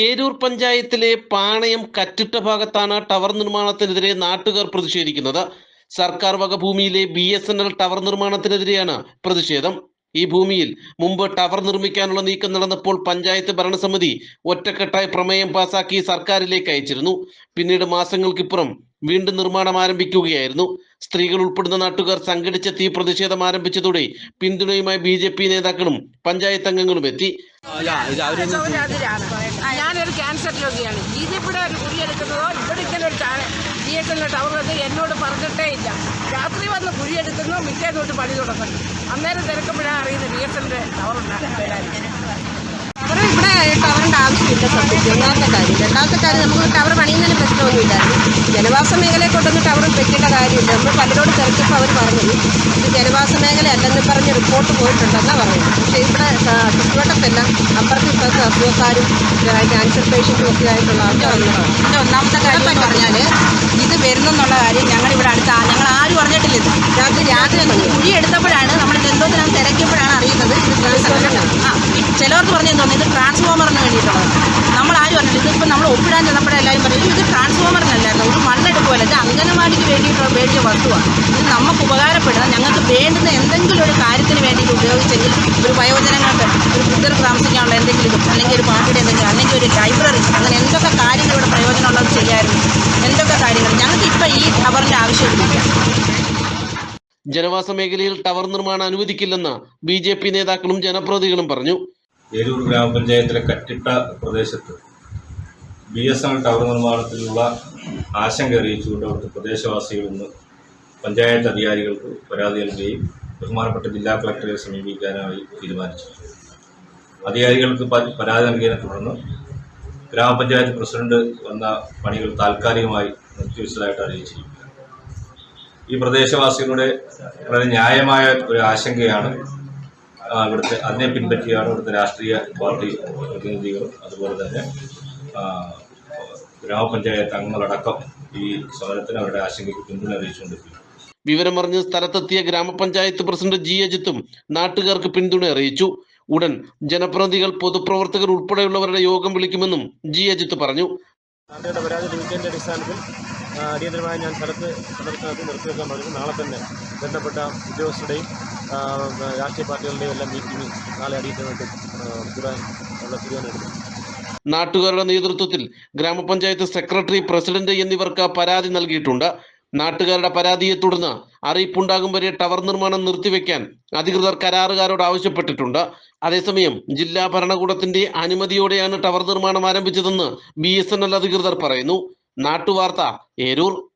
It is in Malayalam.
ഏരൂർ പഞ്ചായത്തിലെ പാണയം കറ്റിട്ട ഭാഗത്താണ് ടവർ നിർമ്മാണത്തിനെതിരെ നാട്ടുകാർ പ്രതിഷേധിക്കുന്നത്. സർക്കാർ വക ഭൂമിയിലെ B S N L tower നിർമ്മാണത്തിനെതിരെയാണ് പ്രതിഷേധം. ഈ ഭൂമിയിൽ മുമ്പ് ടവർ നിർമ്മിക്കാനുള്ള നീക്കം നടന്നപ്പോൾ പഞ്ചായത്ത് ഭരണസമിതി ഒറ്റക്കെട്ടായി പ്രമേയം പാസാക്കി സർക്കാരിലേക്ക് അയച്ചിരുന്നു. പിന്നീട് മാസങ്ങൾക്കിപ്പുറം വീണ്ടും നിർമ്മാണം ആരംഭിക്കുകയായിരുന്നു. സ്ത്രീകൾ ഉൾപ്പെടുന്ന നാട്ടുകാർ സംഘടിച്ചെത്തി പ്രതിഷേധം ആരംഭിച്ചതോടെ പിന്തുണയുമായി ബി ജെ പി നേതാക്കളും പഞ്ചായത്ത് അംഗങ്ങളും എത്തി. ഞാനൊരു ക്യാൻസർ രോഗിയാണ്. ബി ജെ പിയുടെ ഒരു കുഴിയെടുക്കുന്നതോ ഇവിടെ ഇങ്ങനെ ഒരു എസ് എല്ലിന്റെ ടവറിലത് എന്നോട് പറഞ്ഞിട്ടേ ഇല്ല. രാത്രി വന്ന് കുഴിയെടുക്കുന്നു മിറ്റേ തൊട്ട് പണി തുടങ്ങുന്നു. അന്നേരം തിരക്കുമ്പോഴാണ് അറിയുന്നത് ബി എസ് എല്ലിന്റെ ടവർ ഇവിടെ ടവറിന്റെ ആവശ്യമില്ല സത്യത്തിൽ. ഒന്നാമത്തെ കാര്യം. രണ്ടാമത്തെ കാര്യം നമുക്ക് ടവർ പണിയുന്നതിന് പ്രശ്നമൊന്നുമില്ലായിരുന്നു ജനവാസ മേഖലയെ കൊണ്ടൊന്ന് ടവർ വെക്കേണ്ട കാര്യമില്ല. നമ്മൾ പലരോട് തിരക്കിയപ്പോൾ അവർ പറഞ്ഞു ഇത് ജനവാസ മേഖല അല്ലെന്ന് പറഞ്ഞ് റിപ്പോർട്ട് പോയിട്ടുണ്ടെന്നാണ് പറയുന്നത്. പക്ഷേ ചുറ്റുവട്ടത്തെല്ലാം അപ്പുറത്ത് ഇപ്പുറത്ത് അസുഖക്കാരും ക്യാൻസർ പേഷ്യന്റും ഒക്കെ ആയിട്ടുള്ള ആൾക്കാരുള്ളതാണ് ഇതിന്റെ ഒന്നാമത്തെ കാര്യം എന്ന് പറഞ്ഞാൽ ഇത് വരുന്നെന്നുള്ള കാര്യം ഞങ്ങൾ ഇവിടെ അടുത്ത ഞങ്ങൾ ആരും അറിഞ്ഞിട്ടില്ല ഇത്. രാത്രി രാത്രി കുഴി എടുത്തപ്പോഴാണ് നമ്മൾ എന്തോത്തിനാണ് തിരക്കിയപ്പോഴാണ് അറിയുന്നത് ആ ചിലവർക്ക് പറഞ്ഞു തോന്നുന്നു ഇത് ട്രാൻസ്ഫോമറിന് വേണ്ടിയിട്ടുള്ളത് നമ്മൾ ആരും അറിഞ്ഞില്ല ഇതിപ്പോൾ നമ്മൾ ഒപ്പിടാൻ ചെന്നപ്പോഴേ എല്ലാവരും പറഞ്ഞു ഇത് ട്രാൻസ്ഫോമറിനല്ലായിരുന്നു ഒരു മണ്ണെടുക്കുമല്ല ഇത് അംഗനവാടിക്ക് വേണ്ടിയിട്ടുള്ള വേണ്ടിയ വസ്തുവാണ്. ഇത് നമുക്ക് ഉപകാരപ്പെടുന്ന ഞങ്ങൾക്ക് വേണ്ടുന്ന എന്തെങ്കിലും ഒരു കാര്യത്തിന് വേണ്ടിയിട്ട് ഉപയോഗിച്ചെങ്കിൽ ഒരു വയോജനങ്ങൾക്ക് ഒരു വൃദ്ധർക്ക് താമസിക്കാനുള്ള എന്തെങ്കിലും അല്ലെങ്കിൽ ഒരു പാർട്ടിയുടെ എന്തെങ്കിലും അല്ലെങ്കിൽ ഒരു ലൈബ്രറി അങ്ങനെ എന്തൊക്കെ കാര്യങ്ങൾ ഇവിടെ പ്രയോജനമുള്ളത് ചെയ്യായിരുന്നു എന്തൊക്കെ കാര്യങ്ങൾ ഞങ്ങൾക്ക് ഇപ്പം ഈ ടവറിന്റെ ആവശ്യമില്ല ജനവാസ മേഖലയിൽ ടവർ നിർമ്മാണം അനുവദിക്കില്ലെന്ന് ബി ജെ പി നേതാക്കളും ജനപ്രതിനിധികളും പറഞ്ഞു. ഏരൂർ ഗ്രാമപഞ്ചായത്തിലെ കറ്റിട്ട പ്രദേശത്ത് B S N L tower നിർമ്മാണത്തിലുള്ള ആശങ്ക അറിയിച്ചുകൊണ്ട് അവിടുത്തെ പ്രദേശവാസികൾ ഇന്ന് പഞ്ചായത്ത് അധികാരികൾക്ക് പരാതി നൽകുകയും ബഹുമാനപ്പെട്ട ജില്ലാ കളക്ടറെ സമീപിക്കാനായി തീരുമാനിച്ചു. അധികാരികൾക്ക് പരാതി നൽകിയതിനെ തുടർന്ന് ഗ്രാമപഞ്ചായത്ത് പ്രസിഡന്റ് വന്ന പണികൾ താൽക്കാലികമായി നിർത്തിവെച്ചതായിട്ട് അറിയിച്ചിരിക്കുന്നു. ഈ പ്രദേശവാസികളുടെ വളരെ ന്യായമായ ഒരു ആശങ്കയാണ് ഇവിടുത്തെ അതിനെ പിൻപറ്റിയാണ് ഇവിടുത്തെ രാഷ്ട്രീയ പാർട്ടി പ്രതിനിധികളും അതുപോലെ തന്നെ ഗ്രാമപഞ്ചായത്ത് അംഗങ്ങളടക്കം ഈ സമരത്തിന് അവരുടെ ആശങ്കയ്ക്ക് പിന്തുണ അറിയിച്ചുകൊണ്ടിരിക്കുന്നു. വിവരമറിഞ്ഞ് സ്ഥലത്തെത്തിയ ഗ്രാമപഞ്ചായത്ത് പ്രസിഡന്റ് ജി അജിത്തും നാട്ടുകാർക്ക് പിന്തുണ അറിയിച്ചു. ഉടൻ ജനപ്രതിനിധികൾ പൊതുപ്രവർത്തകർ ഉൾപ്പെടെയുള്ളവരുടെ യോഗം വിളിക്കുമെന്നും ജി അജിത്ത് പറഞ്ഞു. പാർട്ടിയുടെ പരാതി ലഭിക്കേണ്ട അടിസ്ഥാനത്തിൽ അടിയന്തരമായി ഞാൻ സ്ഥലത്ത് സന്ദർശനത്തിൽ നിർത്തിവെക്കാൻ പറഞ്ഞു. നാളെ തന്നെ ബന്ധപ്പെട്ട ഉദ്യോഗസ്ഥരുടെയും രാഷ്ട്രീയ പാർട്ടികളുടെയും എല്ലാം മീറ്റിംഗ് നാളെ അടിയന്തരമായിട്ട് കൂടാൻ ഉള്ള തീരുമാനമെടുക്കും. നാട്ടുകാരുടെ നേതൃത്വത്തിൽ ഗ്രാമപഞ്ചായത്ത് സെക്രട്ടറി പ്രസിഡന്റ് എന്നിവർക്ക് പരാതി നൽകിയിട്ടുണ്ട്. നാട്ടുകാരുടെ പരാതിയെ തുടർന്ന് അറിയിപ്പുണ്ടാകും വരെ ടവർ നിർമ്മാണം നിർത്തിവെക്കാൻ അധികൃതർ കരാറുകാരോട് ആവശ്യപ്പെട്ടിട്ടുണ്ട്. അതേസമയം ജില്ലാ ഭരണകൂടത്തിന്റെ അനുമതിയോടെയാണ് ടവർ നിർമ്മാണം ആരംഭിച്ചതെന്ന് ബി അധികൃതർ പറയുന്നു. നാട്ടുവാർത്ത ഏരൂർ.